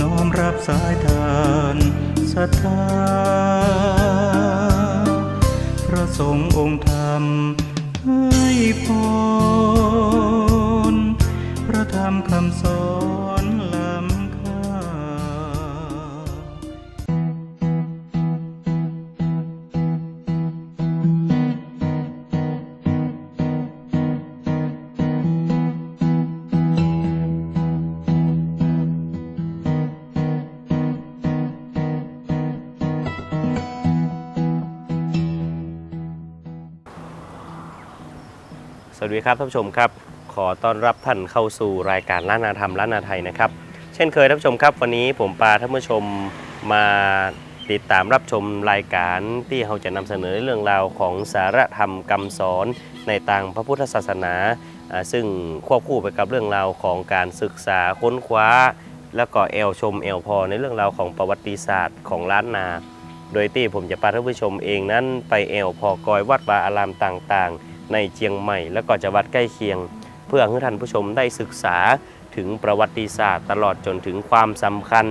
น้อมรับสายทานศรัทธาพระสงฆ์องค์ธรรมให้พรพระธรรมคำสอน สวัสดีครับท่านผู้ชมครับ ขอต้อนรับท่านเข้าสู่รายการล้านนาธรรมล้านนาไทยนะครับ เช่นเคยท่านผู้ชมครับ วันนี้ผมปาท่านผู้ชมมาติดตามรับชมรายการที่เราจะนำเสนอเรื่องราวของสารธรรมคำสอนในทางพระพุทธศาสนา ซึ่งควบคู่ไปกับเรื่องราวของการศึกษาค้นคว้า แล้วก็แอลชมแอลพอในเรื่องราวของประวัติศาสตร์ของล้านนา โดยที่ผมจะพาท่านผู้ชมเองนั้นไปแอลพอกอยวัดวาอารามต่างๆ ในเชียงใหม่ แล้วก็จังหวัดใกล้เคียง เพื่อให้ท่านผู้ชมได้ศึกษาถึงประวัติศาสตร์ ตลอดจนถึงความสำคัญ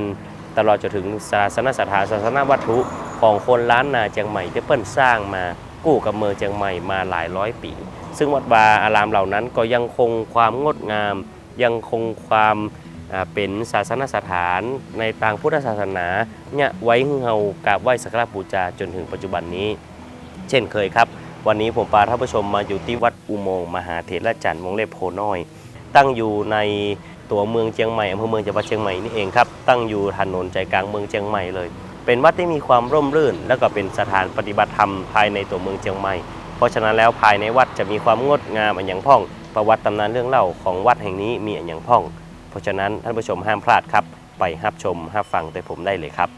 ตลอดจนถึงศาสนสถานศาสนวัตถุของคนล้านนาเชียงใหม่ที่เปิ้นสร้างมากู้กับเมืองเชียงใหม่มาหลายร้อยปี ซึ่งวัดวาอารามเหล่านั้นก็ยังคงความงดงาม ยังคงความเป็นศาสนสถานในทางพุทธศาสนาเนี่ยไว้ให้เรากราบไหว้สักการะบูชาจนถึงปัจจุบันนี้ เช่นเคยครับ วันนี้ผมพาท่านผู้ชมมาอยู่ที่วัดอุโมงค์มหาเถรจันทร์วงเล็บโพน้อย ตั้งอยู่ในตัวเมืองเชียงใหม่อำเภอเมืองจังหวัดเชียงใหม่นี่เองครับตั้งอยู่ถนนใจกลางเมืองเชียงใหม่เลย เป็นวัดที่มีความร่มรื่น และก็เป็นสถานปฏิบัติธรรมภายในตัวเมืองเชียงใหม่ เพราะฉะนั้นแล้วภายในวัดจะมีความงดงามอันอย่างพ่อง ประวัติตำนานเรื่องเล่าของวัดแห่งนี้มีอันอย่างพ่อง เพราะฉะนั้นท่านผู้ชมห้ามพลาดครับ ไปรับชมรับฟังแต่ผมได้เลยครับ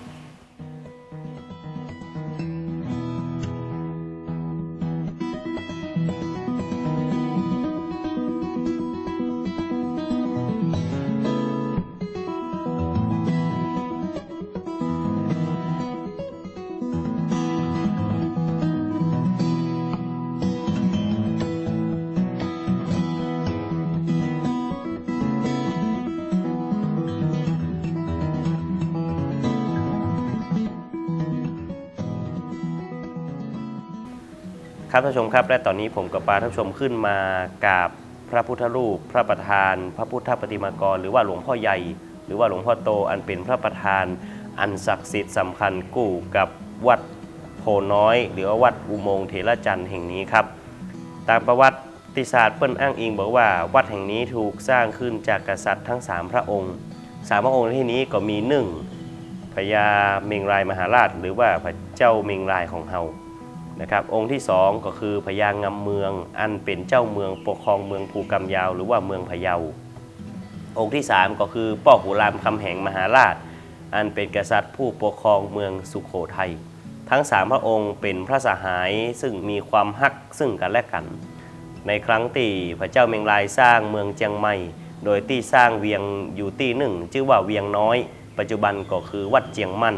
ครับท่านผู้ชมครับ และตอนนี้ผมกับปาท่านผู้ชมขึ้นมากราบพระพุทธรูป พระประธาน พระพุทธปฏิมากร หรือว่าหลวงพ่อใหญ่ หรือว่าหลวงพ่อโตอันเป็นพระประธาน อันศักดิ์สิทธิ์สำคัญกู้กับวัดโพน้อย หรือว่าวัดอุโมงค์เถรจันทร์แห่งนี้ครับ ตามประวัติศาสตร์เปิ้นอ้างอิงบอกว่า วัดแห่งนี้ถูกสร้างขึ้นจากกษัตริย์ทั้ง 3 พระองค์สามพระองค์ในที่นี้ก็มีหนึ่งพญาเมงรายมหาราช หรือว่าพระเจ้าเมงรายของเฮา นะครับองค์ที่สองก็คือพญางำเมือง อันเป็นเจ้าเมืองปกครองเมืองภูกำยาว หรือว่าเมืองพะเยา องค์ที่สามก็คือป้อหูรามคำแหงมหาราช อันเป็นกษัตริย์ผู้ปกครองเมืองสุขโขทัยทั้งสามพระองค์เป็นพระสหายซึ่งมีความฮักซึ่งกันและกัน ในครั้งที่พระเจ้าเมงรายสร้างเมืองเจียงใหม่ โดยที่สร้างเวียงอยู่ที่หนึ่งชื่อว่าเวียงน้อย ปัจจุบันก็คือวัดเจียงมั่น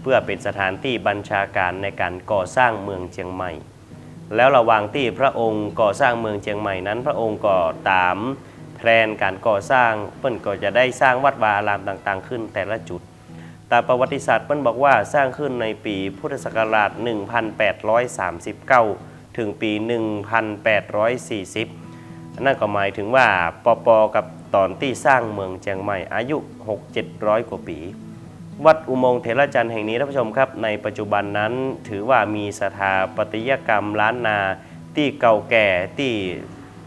เพื่อเป็นสถานที่บัญชาการในการก่อสร้างเมืองเชียงใหม่ แล้วระหว่างที่พระองค์ก่อสร้างเมืองเชียงใหม่นั้น พระองค์ก็ตามแพลนการก่อสร้างเปิ้นก็จะได้สร้างวัดวาอารามต่างๆ ขึ้นแต่ละจุดตามประวัติศาสตร์เปิ้นบอกว่าสร้างขึ้นในปีพุทธศักราช 1839 ถึงปี 1840 นั่นก็หมายถึงว่าปปกับตอนที่สร้างเมืองเชียงใหม่อายุ 6-700 กว่าปี วัดอุโมงค์เถรจันทร์แห่งนี้ท่านผู้ชมครับ ในปัจจุบันนั้นถือว่ามีสถาปัตยกรรมล้านนาที่เก่าแก่ที่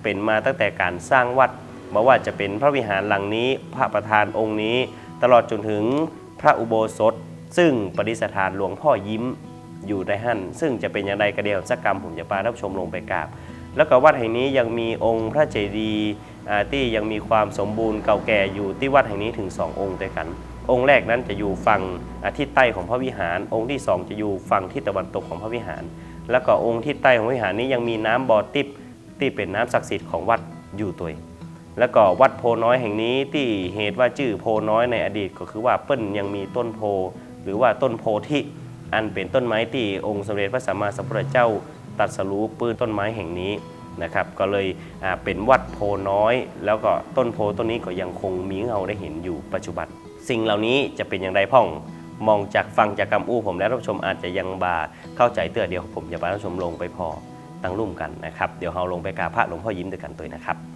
เป็นมาตั้งแต่การสร้างวัดมาว่าจะเป็นพระวิหารหลังนี้พระประธานองค์นี้ ตลอดจนถึงพระอุโบสถ ซึ่งประดิษฐานหลวงพ่อยิ้มอยู่ในหั่นซึ่งจะเป็นอย่างไรกระเดียวสักกรรมผมจะพาท่านผู้ชมลงไปกราบ แล้วก็วัดแห่งนี้ยังมีองค์พระเจดีย์ที่ยังมีความสมบูรณ์เก่าแก่อยู่ที่วัดแห่งนี้ถึง 2 องค์ด้วยกัน องค์แรกนั้นจะอยู่ฝั่งทิศใต้ของพระวิหาร องค์ที่ 2 จะอยู่ฝั่งทิศตะวันตกของพระวิหาร แล้วก็องค์ทิศใต้ของวิหารนี้ยังมีน้ำบ่อติบที่เป็นน้ำศักดิ์สิทธิ์ของวัดอยู่ตัวแล้วก็วัดโพน้อยแห่งนี้ที่เหตุว่าชื่อโพน้อยในอดีตก็คือว่าเปิ้ลยังมีต้นโพ หรือว่าต้นโพธิอันเป็นต้นไม้ที่องค์สมเด็จพระสัมมาสัมพุทธเจ้าตัดสรู้ปื้นต้นไม้แห่งนี้นะครับก็เลยเป็นวัดโพน้อย แล้วก็ต้นโพต้นนี้ก็ยังคงมีเงาได้เห็นอยู่ปัจจุบัน สิ่งเหล่านี้จะเป็นอย่างไรพ่อง มองจากฟังจากคำอู้ผมแล้วท่านผู้ชมอาจจะยังบาเข้าใจเตื้อเดียวผมจะพาท่านผู้ชมลงไปพอตั้งรุ่มกันนะครับ เดี๋ยวเราลงไปกาพระหลวงพ่อยิ้มด้วยกันตัวนะครับ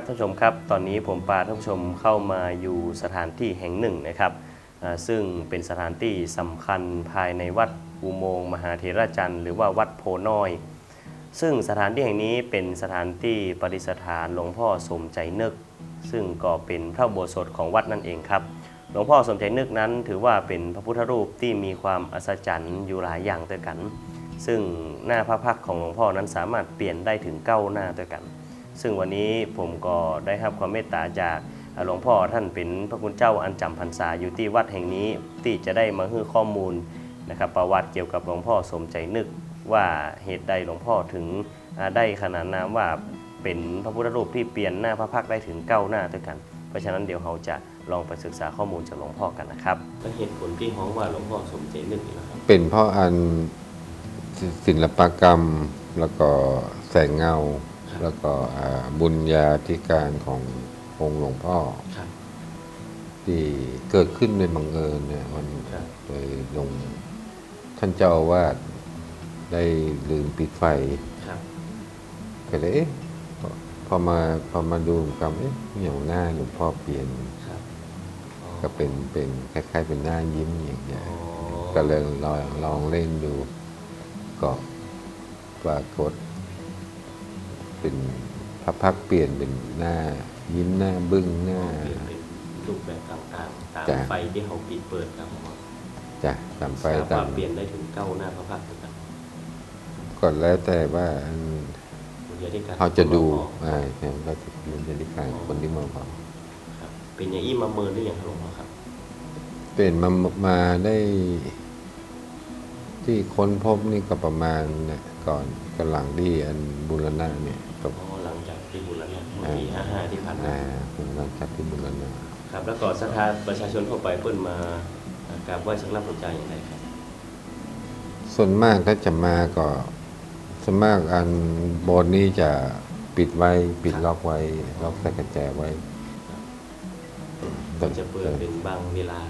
ครับท่านผู้ชมครับ ตอนนี้ผมพาท่านผู้ชมเข้ามาอยู่สถานที่แห่งหนึ่งนะครับซึ่งเป็นสถานที่สำคัญภายในวัดอุโมงค์มหาเถรจันทร์หรือว่าวัดโพน้อย ซึ่งสถานที่แห่งนี้เป็นสถานที่ประดิษฐานหลวงพ่อสมใจนึก ซึ่งก็เป็นพระโบสถของวัดนั่นเองครับ หลวงพ่อสมใจนึกนั้น ถือว่าเป็นพระพุทธรูปที่มีความอัศจรรย์อยู่หลายอย่างด้วยกัน ซึ่งหน้าพระพักของหลวงพ่อนั้นสามารถเปลี่ยนได้ถึงเก้าหน้าด้วยกัน ซึ่งวันนี้ผมก็ได้รับความเมตตาจากหลวงพ่อท่านเป็นพระคุณเจ้าอันจำพรรษาอยู่ที่วัดแห่งนี้ที่จะได้มาให้ข้อมูลนะครับประวัติเกี่ยวกับหลวงพ่อสมใจนึกว่าเหตุใดหลวงพ่อถึงอ่าได้ขนานนามว่าเป็นพระพุทธรูปที่เปลี่ยนหน้าพระพักตร์ได้ถึงเก้าหน้าด้วยกัน เพราะฉะนั้นเดี๋ยวเราจะลองไปศึกษาข้อมูลจากหลวงพ่อกันนะครับเหตุผลที่ฮ้องว่าหลวงพ่อสมใจนึกนี่นะครับเป็นเพราะอันศิศิลปกรรมแล้วก็แสงเงาครับ แล้วก็อ่าบุญญาธิการขององค์หลวงพ่อครับที่เกิดขึ้นในบังเอิญเนี่ยมันครับโดยหลวงท่านเจ้าอาวาสได้ลืมปิดไฟครับก็เลยเอ๊ะพอพอมาพอมาดูกับเอ๊ะเหนียวหน้าหลวงพ่อเปลี่ยนครับอ๋อก็เป็นเป็นคล้ายๆ เป็นหน้ายิ้มอย่างเงี้ยอ๋อก็เลยลองลองเล่นดูก็ปรากฏ เป็นพระพักตร์เปลี่ยนเป็นหน้ายิ้มหน้าบึ้งหน้าเปลี่ยนเป็นรูปแบบต่างๆ ตามจ้ะไฟที่เขาปิดเปิดครับผมจ้ะตามไปสาตามารถเปลี่ยนได้ถึงเก้าหน้าพระพักตร์ครับก็แล้วแต่ว่าอันบุญญาธิการเขาจะดูหลวงพ่ออ่าใช่ก็จะดูบริการคนที่มาบอกครับเป็นอย่างอี้มาเมินได้อย่างครับหลวงพ่อครับ เป็นมามาได้ ที่ค้นพบนี่ก็ประมาณเนี่ยก่อนกำลังที่อันบุรณะเนี่ย มื่อปีห้าห้าที่ผ่านมาอ่าเป็นหลังจากที่บุรณะครับแล้วก็สถานประชาชนทั่วไปเพิ่นมากราบไหว้สักการะบูชาอย่างไรครับ ส่วนมากก็จะมาก็ส่วนมากอันโบสถ์นี้จะปิดไว้ปิดล็อกไว้ล็อกใส่กระแจไว้ก็จะเปิดเป็นบางเวลา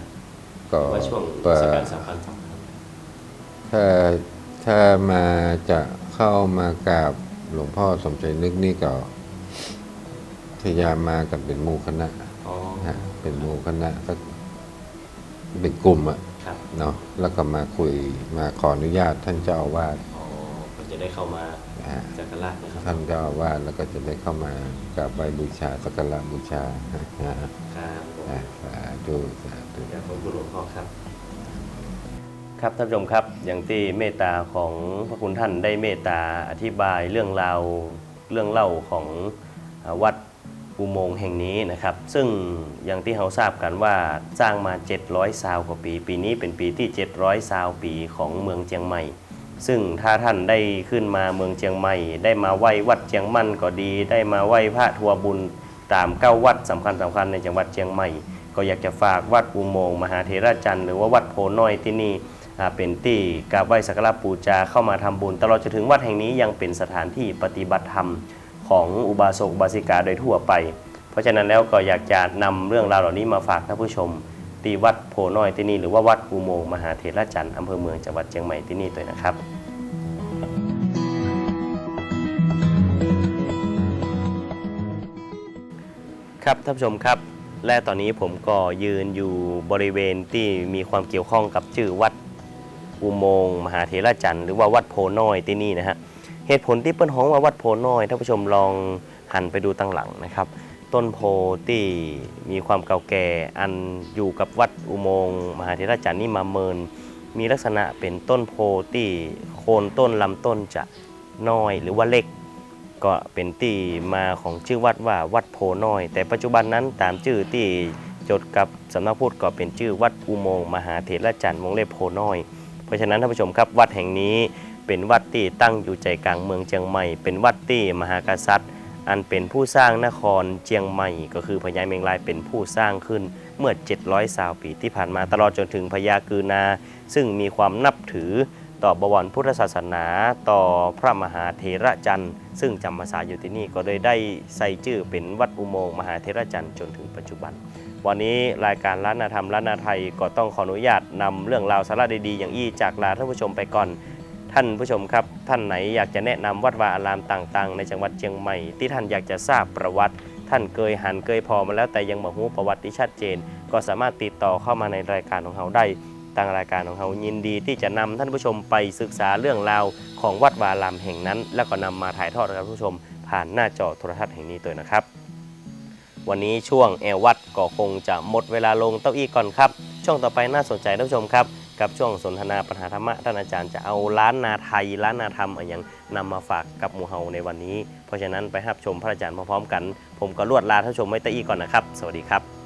ก็ว่าช่วงเปิเทศดกาลสำคัญสำคัญถ้าถ้ามาจะเข้ามากราบหลวงพ่อสมใจนึกนี่ก็ พยายามมากันเป็นหมู่คณะอ๋อฮะเป็นหมู่คณะก็เป็นกลุ่มอะครับเนาะแล้วก็มาคุยมาขออนุญาตท่านเจ้าอาวาสอ๋อก็จะได้เข้ามาฮะจักรราชนะครับท่านเจ้าอาวาสแล้วก็จะได้เข้ามากราบไหว้บูชาสักการะบูชาฮะฮะครับผมอะสาธุสาธุอยากขอบคุณหลวงพ่อครับ ครับท่านผู้ชมครับอย่างที่เมตตาของพระคุณท่านได้เมตตาอธิบายเรื่องราวเรื่องเล่าของอ่าวัด อุโมงค์แห่งนี้นะครับ ซึ่งอย่างที่เราทราบกันว่าสร้างมา 700 ซาวกว่าปี ปีนี้เป็นปีที่ 700 ซาวปีของเมืองเจียงใหม่ ซึ่งถ้าท่านได้ขึ้นมาเมืองเจียงใหม่ ได้มาไหว้วัดเจียงมั่นก็ดี ได้มาไหว้พระทัวบุญตามเก้าวัดสำคัญสำคัญในจังหวัดเชียงใหม่ ก็อยากจะฝากวัดอุโมงค์มหาเถระจันทร์หรือว่าวัดโพน้อยที่นี่เป็นที่กราบไหว้สักการะปูจาเข้ามาทำบุญ ตลอดจนถึงวัดแห่งนี้ยังเป็นสถานที่ปฏิบัติธรรม ของอุบาสกอุบาสิกาโดยทั่วไป เพราะฉะนั้นแล้วก็อยากจะนำเรื่องราวเหล่านี้มาฝากท่านผู้ชมที่วัดโพน้อยที่นี่หรือว่าวัดอุโมงค์มหาเถระจันทร์อำเภอเมืองจังหวัดเชียงใหม่ที่นี่ด้วนะครับครับท่านผู้ชมครับ และตอนนี้ผมก็ยืนอยู่บริเวณที่มีความเกี่ยวข้องกับชื่อวัดอุโมงค์มหาเถระจันทร์หรือว่าวัดโพน้อยที่นี่นะฮะ เหตุผลที่เปิ้นฮ้องว่าวัดโพน้อยท่านผู้ชมลองหันไปดูตั้งหลังนะครับ ต้นโพที่มีความเก่าแก่อันอยู่กับวัดอุโมงค์มหาเถระจันนี่มาเมิน มีลักษณะเป็นต้นโพที่โคนต้นลำต้นจะน้อยหรือว่าเล็ก ก็เป็นที่มาของชื่อวัดว่าวัดโพน้อย แต่ปัจจุบันนั้นตามชื่อที่จดกับสำนักพุทธก็เป็นชื่อวัดอุโมงค์มหาเถรจันทร์วงเล็บโพน้อย เพราะฉะนั้นท่านผู้ชมครับวัดแห่งนี้ เป็นวัดที่ตั้งอยู่ใจกลางเมืองเชียงใหม่ เป็นวัดที่มหากษัตริย์ อันเป็นผู้สร้างนครเชียงใหม่ ก็คือพญาเมงรายเป็นผู้สร้างขึ้นเมื่อ 700สาวปีที่ผ่านมาตลอดจนถึงพญากือนา ซึ่งมีความนับถือต่อบวรพุทธศาสนา ต่อพระมหาเถระจันทร์ ซึ่งจำมาสาอยู่ที่นี่ก็เลยได้ใส่ชื่อเป็นวัดอุโมงค์มหาเถระจันทร์จนถึงปัจจุบัน วันนี้รายการล้านนาธรรมล้านนาไทยก็ต้องขออนุญาตนำเรื่องราวสาระดีๆ อย่างอี้จากลาท่านผู้ชมไปก่อน ท่านผู้ชมครับ ท่านไหนอยากจะแนะนำวัดวาอารามต่าง ๆ ในจังหวัดเชียงใหม่ ที่ท่านอยากจะทราบประวัติ ท่านเคยหันเคยพอมาแล้วแต่ยังบ่ฮู้ประวัติที่ชัดเจน ก็สามารถติดต่อเข้ามาในรายการของเราได้ทางรายการของเรายินดีที่จะนำท่านผู้ชมไปศึกษาเรื่องราวของวัดวาอารามแห่งนั้น แล้วก็นำมาถ่ายทอดให้ท่านผู้ชม ผ่านหน้าจอโทรทัศน์แห่งนี้ตัวนะครับ วันนี้ช่วงแอลวัดก็คงจะหมดเวลาลงเต้าอี้ก่อนครับ ช่วงต่อไปน่าสนใจท่านผู้ชมครับ กับช่วงสนทนาปัญหาธรรมะท่านอาจารย์จะเอาล้านนาไทยล้านนาธรรมอะไรอย่างนำมาฝากกับหมู่เฮาในวันนี้ เพราะฉะนั้นไปรับชมพระอาจารย์พร้อมๆกัน ผมก็ลวดลาท่านชมไว้เต้าอี้ก่อนนะครับ สวัสดีครับ